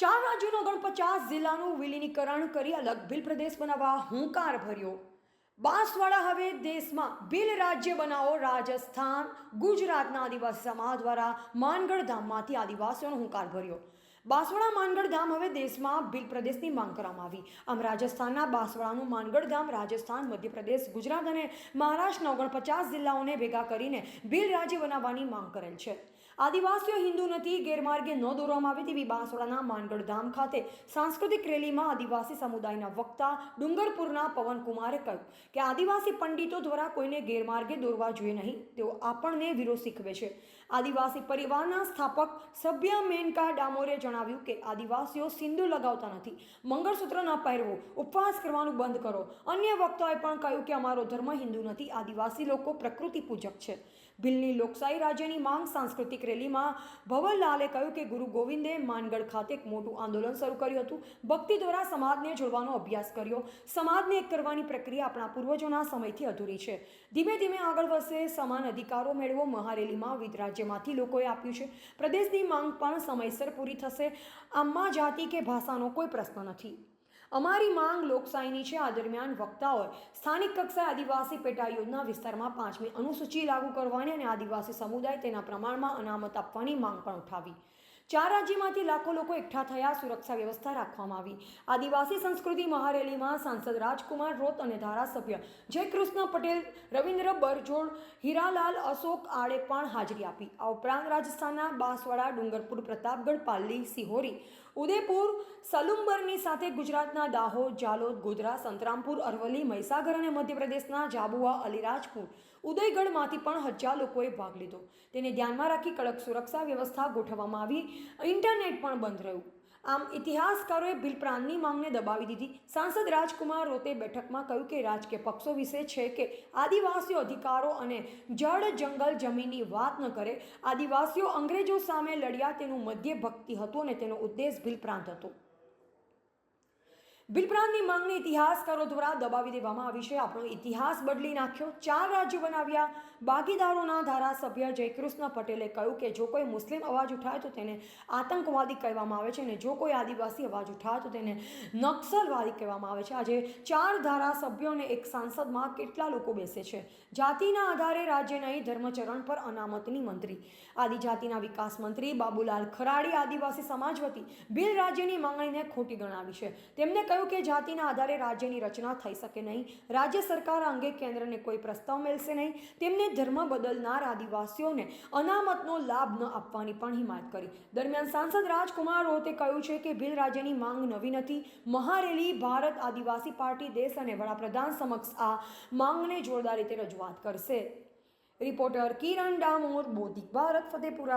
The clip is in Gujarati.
ચાર રાજ્યોનો ઓગણપચાસ જિલ્લાનું વિલીનીકરણ કરી અલગ ભીલ પ્રદેશ બનાવવા હુંકાર ભર્યો. બાંસવાડા હવે દેશમાં ભીલ રાજ્ય બનાવો રાજસ્થાન. ગુજરાતના આદિવાસી સમાજ દ્વારા માનગઢ ધામમાંથી આદિવાસીઓનો હુંકાર ભર્યો. બાંસવાડા માનગઢ ધામ હવે દેશમાં ભીલ પ્રદેશની માંગ કરવામાં આવી. આમ રાજસ્થાનના બાંસવાડાનું માનગઢ ધામ રાજસ્થાન, મધ્યપ્રદેશ, ગુજરાત અને મહારાષ્ટ્રના ઓગણપચાસ જિલ્લાઓને ભેગા કરીને ભીલ રાજ્ય બનાવવાની માંગ કરેલ છે. આદિવાસીઓ હિન્દુ નથી, ગેરમાર્ગે ન દોરવામાં આવે તેવી બાંસોડાના માનગઢ ધામ ખાતે સાંસ્કૃતિક રેલીમાં આદિવાસી સમુદાયના વક્તા ડુંગરપુરના પવનકુમારે કહ્યું કે આદિવાસી પંડિતો દ્વારા કોઈને ગેરમાર્ગે દોરવા જોઈએ નહીં, તેઓ આપણને વિરોધ શીખવે છે. આદિવાસી પરિવારના સ્થાપક સભ્ય મેનકા ડામોરે જણાવ્યું કે આદિવાસીઓ સિંદૂર લગાવતા નથી મંગળસૂત્ર ન પહેરવું, ઉપવાસ કરવાનું બંધ કરો. અન્ય વક્તાએ પણ કહ્યું કે અમારો ધર્મ હિન્દુ નથી, આદિવાસી લોકો પ્રકૃતિ પૂજક છે. ભીલની લોકશાહી રાજ્યની માંગ સાંસ્કૃતિક રેલીમાં ભવનલાલે કહ્યું કે ગુરુ ગોવિંદે માનગઢ ખાતે એક મોટું આંદોલન શરૂ કર્યું હતું. ભક્તિ દ્વારા સમાજને જોડવાનો અભ્યાસ કર્યો. સમાજને એક કરવાની પ્રક્રિયા આપણા પૂર્વજોના સમયથી અધૂરી છે. ધીમે ધીમે આગળ વધશે, સમાન અધિકારો મેળવો, મહારેલીમાં વિવિધ રાજ્યમાંથી લોકોએ આપ્યું છે. પ્રદેશની માંગ પણ સમયસર પૂરી થશે. આમાં જાતિ કે ભાષાનો કોઈ પ્રશ્ન નથી. અમારી માંગ લોકશાહીની છે. આ દરમિયાન વક્તાઓએ સ્થાનિક કક્ષાએ આદિવાસી પેટા યોજના વિસ્તારમાં પાંચમી અનુસૂચિ લાગુ કરવાની અને આદિવાસી સમુદાય તેના પ્રમાણમાં અનામત આપવાની માંગ પણ ઉઠાવી. ચાર રાજ્યમાંથી લાખો લોકો એકઠા થયા, સુરક્ષા વ્યવસ્થા રાખવામાં આવી. આદિવાસી સંસ્કૃતિ મહારેલીમાં સાંસદ રાજકુમાર રોત અને ધારાસભ્ય જયકૃષ્ણ પટેલ, રવિન્દ્ર બરજોડ, હીરાલાલ અશોક આડે પણ હાજરી આપી. આ ઉપરાંત રાજસ્થાનના બાંસવાડા, ડુંગરપુર, પ્રતાપગઢ પાલ્લી સિહોરી, ઉદયપુર સલુંબરની સાથે ગુજરાતના દાહોદ, જાલોદ, ગોધરા, સંતરામપુર, અરવલ્લી, મહીસાગર અને મધ્યપ્રદેશના જાબુઆ, અલીરાજપુર, ઉદયગઢમાંથી પણ હજાર લોકોએ ભાગ લીધો. તેને ધ્યાનમાં રાખી કડક સુરક્ષા વ્યવસ્થા ગોઠવવામાં આવી. ઇન્ટરનેટ પણ બંધ રહ્યું. આમ ઇતિહાસકારોએ બિલ પ્રાંતની માંગને દબાવી દીધી. સાંસદ રાજકુમાર રોતે બેઠકમાં કહ્યું કે રાજકીય પક્ષો વિશે છે કે આદિવાસીઓ અધિકારો અને જળ જંગલ જમીનની વાત ન કરે. આદિવાસીઓ અંગ્રેજો સામે લડ્યા તેનું મધ્ય ભક્તિ હતું અને તેનો ઉદ્દેશ ભીલ પ્રાંત હતો. ભીલ માંગણી ઇતિહાસકારો દ્વારા દબાવી દેવામાં આવી છે. આપણો ઇતિહાસ બદલી નાખ્યો. ચાર રાજ્યો બનાવ્યા. ભાગીદારોના ધારાસભ્ય જયકૃષ્ણ પટેલે કહ્યું કે, જો કોઈ મુસ્લિમ અવાજ ઉઠાય તો તેને આતંકવાદી કહેવામાં આવે છે અને જો કોઈ આદિવાસી અવાજ ઉઠાય તો તેને નક્સલવાદી કહેવામાં આવે છે. આજે ચાર ધારાસભ્યો અને એક સાંસદમાં કેટલા લોકો બેસે છે? જાતિના આધારે રાજ્ય નહીં, ધર્મચરણ પર અનામતની મંત્રી. આદિજાતિના વિકાસ મંત્રી બાબુલાલ ખરાડી આદિવાસી સમાજ વતી બિલ રાજ્યની માંગણીને ખોટી ગણાવી છે. તેમને કહ્યું કે જાતિના આધારે રાજ્યની રચના થઈ શકે નહીં. રાજ્ય સરકાર અંગે કેન્દ્રને કોઈ પ્રસ્તાવ મળશે નહીં. તેમને ધર્મ બદલનાર આદિવાસીઓને અનામતનો લાભ ન આપવાની પણ હિમાયત કરી. દરમિયાન સાંસદ રાજકુમાર રોતે કહ્યું છે કે ભીલ રાજ્યની માંગ નવી નથી. મહારેલી, ભારત આદિવાસી પાર્ટી, દેશ અને વડાપ્રધાન સમક્ષ આ માંગને જોરદાર રીતે રજૂઆત કરશે. રિપોર્ટર કિરણ ડામોર બોધિક ભારત, ફતેપુરા.